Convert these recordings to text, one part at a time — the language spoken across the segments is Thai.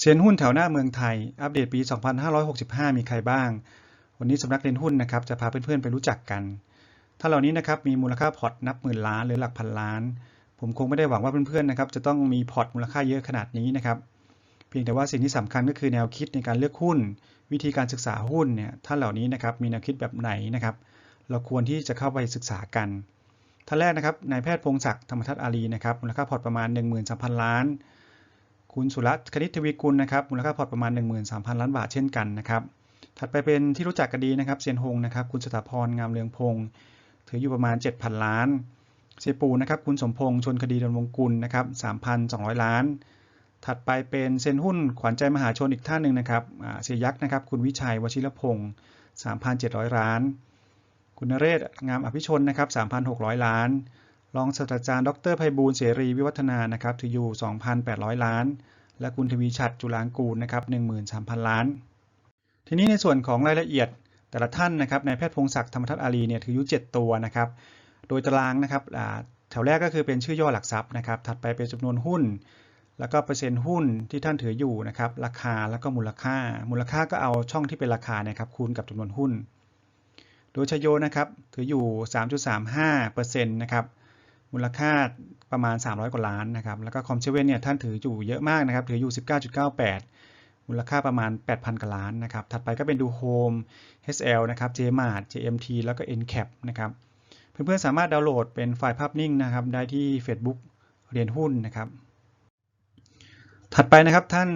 เซียนหุ้นแถวหน้าเมืองไทย อัปเดตปี 2565 มีใครบ้าง วันนี้สำนักเรียนหุ้นนะครับจะพาเพื่อนๆไปรู้จักกัน ถ้าเหล่านี้นะครับมีมูลค่าพอร์ตนับหมื่นล้านหรือหลักพันล้าน ผมคงไม่ได้หวังว่าเพื่อนๆนะครับจะต้องมีพอร์ตมูลค่าเยอะขนาดนี้นะครับ เพียงแต่ว่าสิ่งที่สำคัญก็คือแนวคิดในการเลือกหุ้น วิธีการศึกษาหุ้นเนี่ย ท่านเหล่านี้นะครับมีแนวคิดแบบไหนนะครับ เราควรที่จะเข้าไปศึกษากัน ท่านแรกนะครับนายแพทย์พงศักดิ์ธรรมทัศน์อารีนะครับมูลค่าพอร์ตประมาณ 13,000 ล้าน คุณสุรัตน์คณิตทวีกุลนะครับมูลค่าพอร์ตประมาณ 13,000 ล้านบาทเช่นกันนะครับถัดไปเป็นที่รู้จักกันดีนะครับเซียนฮงนะครับคุณสถาพรงามเรืองพงศ์ถืออยู่ประมาณ 7,000 ล้านเสียปูนะครับคุณสมพงษ์ชนคดีดำรงกุลนะครับ3,200 ล้าน ถัดไปเป็นเซ็นหุ้นขวัญใจมหาชนอีกท่านหนึ่งนะครับเสียยักษ์นะครับคุณวิชัยวชิรพงศ์3,700 ล้าน คุณนเรศงามอภิชนนะครับ 3,600 ล้าน รองศาสตราจารย์ ดรไพบูลเสรีวิวัฒนานะครับถืออยู่ 2,800 ล้าน และคุณทวีชัดจุลางกูลนะครับ13,000 ล้าน ทีนี้ในส่วนของรายละเอียดแต่ละท่านนะครับนายแพทย์พงศักดิ์ธรรมทัศน์อารีเนี่ยถืออยู่ 7 ตัวนะครับ โดยตารางนะครับแถวแรกก็คือเป็นชื่อย่อหลักทรัพย์นะครับ ถัดไปเป็นจำนวนหุ้น แล้วก็เปอร์เซ็นต์หุ้นที่ท่านถืออยู่นะครับ ราคาแล้วก็มูลค่า มูลค่าก็เอาช่องที่เป็นราคาเนี่ยครับคูณกับจำนวนหุ้น โดยชโยนะครับถืออยู่ 3.35%นะครับมูลค่าประมาณ 300 กว่าล้านนะครับแล้วก็คอมเชเว่นเนี่ยท่านถืออยู่เยอะมากนะครับถืออยู่ 19.98 มูลค่าประมาณ 8,000 กว่าล้านนะครับถัดไปก็เป็นดูโฮม HL นะครับ JMart JMT แล้วก็ NCAP นะครับเพื่อนๆสามารถดาวน์โหลดเป็นไฟล์ภาพนิ่งนะครับได้ที่ Facebook เรียนหุ้นนะครับถัดไปนะครับท่าน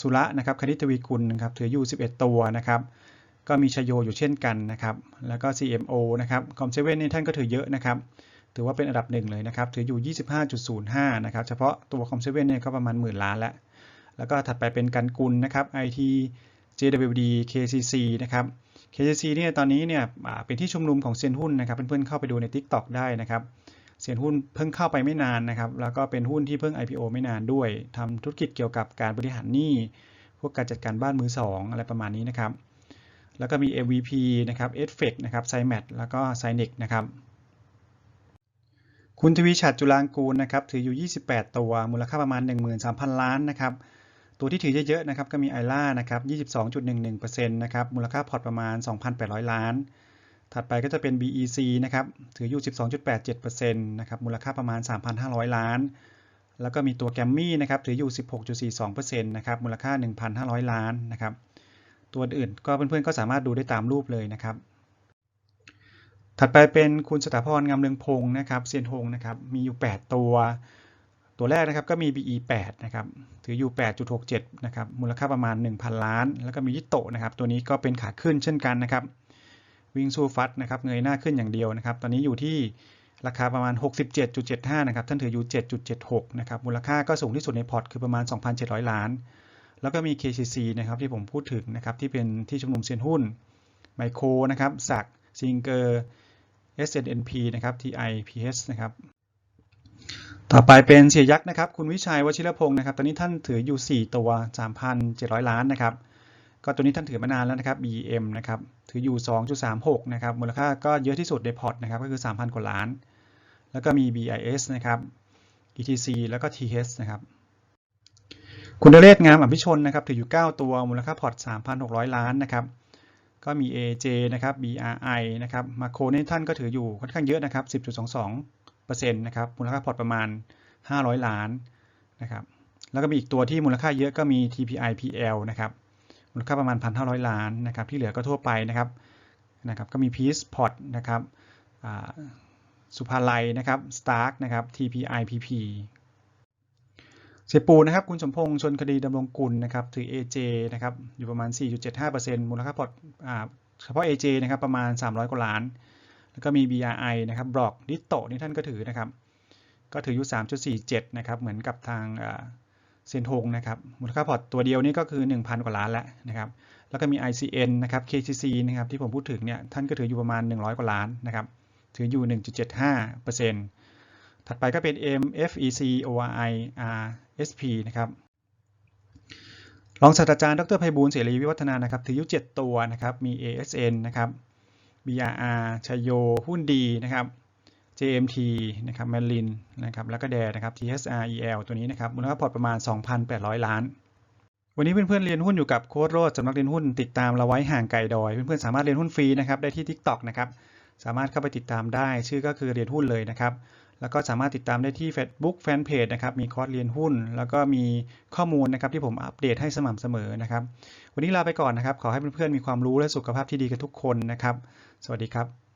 สุระนะครับคณิตวีกุลนะครับถืออยู่ 11 ตัวนะครับ ก็มีชโยอยู่เช่นกันนะครับ แล้วก็ CMO นะครับคอมเซเว่นนี่ท่านก็ถือเยอะนะครับ ถือว่าเป็นอันดับหนึ่งเลยนะครับ ถืออยู่ 25.05 นะครับ เฉพาะตัวคอมเซเว่นเนี่ยก็ประมาณหมื่นล้านแล้ว แล้วก็ถัดไปเป็นกันกุลนะครับ IT JWD KCC นะครับ KCC เนี่ยตอนนี้เนี่ยเป็นที่ชุมนุมของเซียนหุ้นนะครับ เพื่อนๆเข้าไปดูใน TikTok ได้นะครับเซียนหุ้นเพิ่งเข้าไปไม่นานนะครับ แล้วก็เป็นหุ้นที่เพิ่ง IPO ไม่นานด้วยทำธุรกิจเกี่ยวกับการบริหารหนี้ พวกการจัดการบ้านมือสองอะไรประมาณนี้นะครับ แล้วก็มี MVP นะครับ e f f e c t นะครับ c y m a t แล้วก็ c y n e c นะครับ คุณทวีชัดจุลางกูลนะครับ ถืออยู่ 28 ตัว มูลค่าประมาณ 13,000 ล้านนะครับ ตัวที่ถือเยอะๆนะครับ ก็มีไอล่านะครับ 22.11%นะครับ มูลค่าพอร์ตประมาณ 2,800 ล้าน ถัดไปก็จะเป็น BEC นะครับ ถืออยู่ 12.87%นะครับ มูลค่าประมาณ 3,500 ล้านแล้วก็มีตัวแกมมี่นะครับถืออยู่ 16.42%นะครับมูลค่า 1,500 ล้านนะครับ ตัวอื่นก็เพื่อนๆก็สามารถดูได้ตามรูปเลยนะครับ ถัดไปเป็นคุณสถาพรงามเรืองพงศ์นะครับเซียนฮงนะครับมีอยู่ 8 ตัว ตัวแรกนะครับก็มี BE 8นะครับถืออยู่ 8.67นะครับมูลค่าประมาณ 1,000 ล้าน แล้วก็มียิโตะนะครับตัวนี้ก็เป็นขาขึ้นเช่นกันนะครับวิ่งสู้ฟัดนะครับเงยหน้าขึ้นอย่างเดียวนะครับ ตอนนี้อยู่ที่ราคาประมาณ 67.75 นะครับ ท่านถืออยู่ 7.76 นะครับ มูลค่าก็สูงที่สุดในพอร์ตคือประมาณ 2,700 ล้าน แล้วก็มี KCC นะครับที่ผมพูดถึงนะครับที่เป็นที่ชุมนุมเซียนหุ้นไมโครนะครับสักซิงเกอร์ SNP นะครับ TIPS นะครับต่อไปเป็นเสียยักษ์นะครับ คุณวิชัยวชิรพงศ์นะครับ ตอนนี้ท่านถืออยู่ 4 ตัว 3,700 ล้านนะครับ ก็ตัวนี้ท่านถือมานานแล้วนะครับ BM นะครับ ถืออยู่ 2.36 นะครับ มูลค่าก็เยอะที่สุดในพอร์ตนะครับ ก็คือ 3,000 กว่าล้าน แล้วก็มี BIS นะครับ ETC แล้วก็ TH นะครับ คุณเรศงามอภิชนนะครับถืออยู่ 9 ตัวมูลค่าพอร์ต 3,600 ล้านนะครับก็มี AJ นะครับ BRI นะครับมาโครนี่ท่านก็ถืออยู่ค่อนข้างเยอะนะครับ 10.22%นะครับมูลค่าพอร์ตประมาณ 500 ล้านนะครับแล้วก็มีอีกตัวที่มูลค่าเยอะก็มี TPI PL นะครับมูลค่าประมาณ 1,500 ล้านนะครับที่เหลือก็ทั่วไปนะครับนะครับก็มี Peaceport นะครับสุภาลัยนะครับ Stark นะครับ TPI PP เสียปูนะครับ คุณสมพงษ์ชนคดีดำรงกุลนะครับ ถือ AJ นะครับ อยู่ประมาณ 4.75%มูลค่าพอร์ตอ่าเฉพาะ AJ นะครับ ประมาณ 300 กว่าล้าน แล้วก็มี BRI นะครับบล็อกดิโตนี่ท่านก็ถือนะครับ ก็ถืออยู่ 3.47 นะครับ เหมือนกับทางเซนทงนะครับ มูลค่าพอร์ตตัวเดียวนี่ก็คือ 1,000 กว่าล้านแล้วนะครับ แล้วก็มี ICN นะครับ KCC นะครับ ที่ผมพูดถึงเนี่ย ท่านก็ถืออยู่ประมาณ 100 กว่าล้านนะครับ ถืออยู่ 1.75% ถัดไปก็เป็น MFEC ORI RSP นะครับรองศาสตราจารย์ดรไพบูลเสรีวิวัฒนานะครับถืออยู่ 7 ตัวนะครับ มี ASN นะครับ BRR ชโย หุ้นดีนะครับ JMT นะครับ Merlin นะครับ แล้วก็ Dare นะครับ TSREL ตัวนี้นะครับ มูลค่าพอร์ตประมาณ 2,800 ล้าน วันนี้เพื่อนๆเรียนหุ้นอยู่กับโค้ดโรดสำนักเรียนหุ้นติดตามเราไว้ห่างไกลดอย เพื่อนๆสามารถเรียนหุ้นฟรีนะครับได้ที่ TikTok นะครับ สามารถเข้าไปติดตามได้ ชื่อก็คือเรียนหุ้นเลยนะครับ แล้วก็สามารถติดตามได้ที่ Facebook Fanpage นะครับ มีคอร์สเรียนหุ้น แล้วก็มีข้อมูลนะครับที่ผมอัปเดตให้สม่ำเสมอนะครับ วันนี้ลาไปก่อนนะครับ ขอให้เพื่อนๆมีความรู้และสุขภาพที่ดีกันทุกคนนะครับ สวัสดีครับ